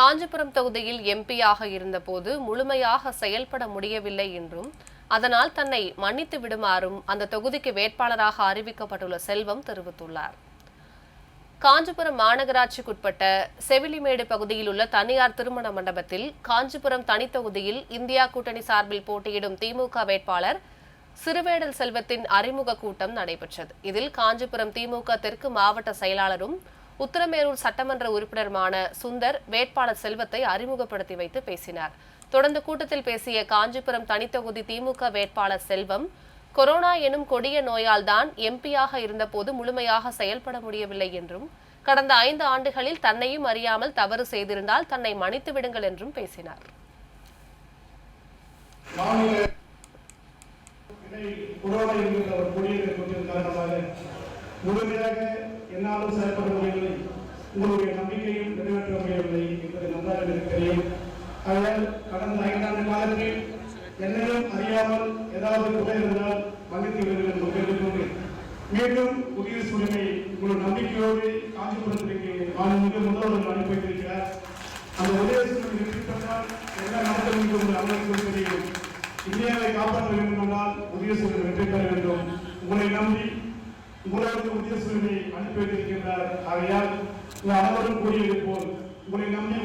காஞ்சிபுரம் தொகுதியில் எம்பியாக இருந்தபோது முழுமையாக செயல்பட முடியவில்லை என்றும் அதனால் தன்னை மன்னித்து விடுமாறும் அந்த தொகுதிக்கு வேட்பாளராக அறிவிக்கப்பட்டுள்ள செல்வம் தெரிவித்துள்ளார். காஞ்சிபுரம் மாநகராட்சிக்குட்பட்ட செவிலிமேடு பகுதியில் உள்ள தனியார் திருமண மண்டபத்தில் காஞ்சிபுரம் தனித்தொகுதியில் இந்தியா கூட்டணி சார்பில் போட்டியிடும் திமுக வேட்பாளர் சிறுவேடல் செல்வத்தின் அறிமுக கூட்டம் நடைபெற்றது. இதில் காஞ்சிபுரம் திமுக தெற்கு மாவட்ட செயலாளரும் உத்தரமேரூர் சட்டமன்ற உறுப்பினருமான சுந்தர் வேட்பாளர் செல்வத்தை அறிமுகப்படுத்தி வைத்து பேசினார். தொடர்ந்து கூட்டத்தில் பேசிய காஞ்சிபுரம் தனித்தொகுதி திமுக வேட்பாளர் செல்வம் கொரோனா எனும் கொடிய நோயால் தான் எம்பியாக இருந்தபோது முழுமையாக செயல்பட முடியவில்லை என்றும் கடந்த ஐந்து ஆண்டுகளில் தன்னையும் அறியாமல் தவறு செய்திருந்தால் தன்னை மன்னித்து விடுங்கள் என்றும் பேசினார். மாநில கொரோனா என்கின்ற ஒரு கொடிய காரணமாக முழுமையாக என்னாலும் செயல்பட முடியவில்லை. உங்களுடைய நம்பிக்கையும் நிறைவேற்ற முடியவில்லை என்பது நன்றாக எனக்கு தெரியும் கடந்த ஐந்தாண்டு காலத்தில் என்னிடம் அறியாமல் ஏதாவது குறை இருந்தால் மன்னித்து விடுங்கள் என்று மீண்டும் புதிய சூழ்நிலை உங்கள் நம்பிக்கையோடு காஞ்சிபுரத்திற்கு மாநில முதல்வர் அனுப்பி வைத்திருக்கிறார். அந்த உதயசூழல் வெற்றி பெற்றால் என்ன நடக்கும் என்று உங்கள் அனைவருக்கும் தெரியும். இந்தியாவை காப்பாற்ற வேண்டும் என்றால் புதிய சூழ்நிலை வெற்றி பெற வேண்டும். உங்களை நம்பி உங்களுக்கு புதிய அனுப்பி வைத்திருக்கின்றார். ஆகையால் அனைவரும் கூறியது போல் உங்களை நம்பி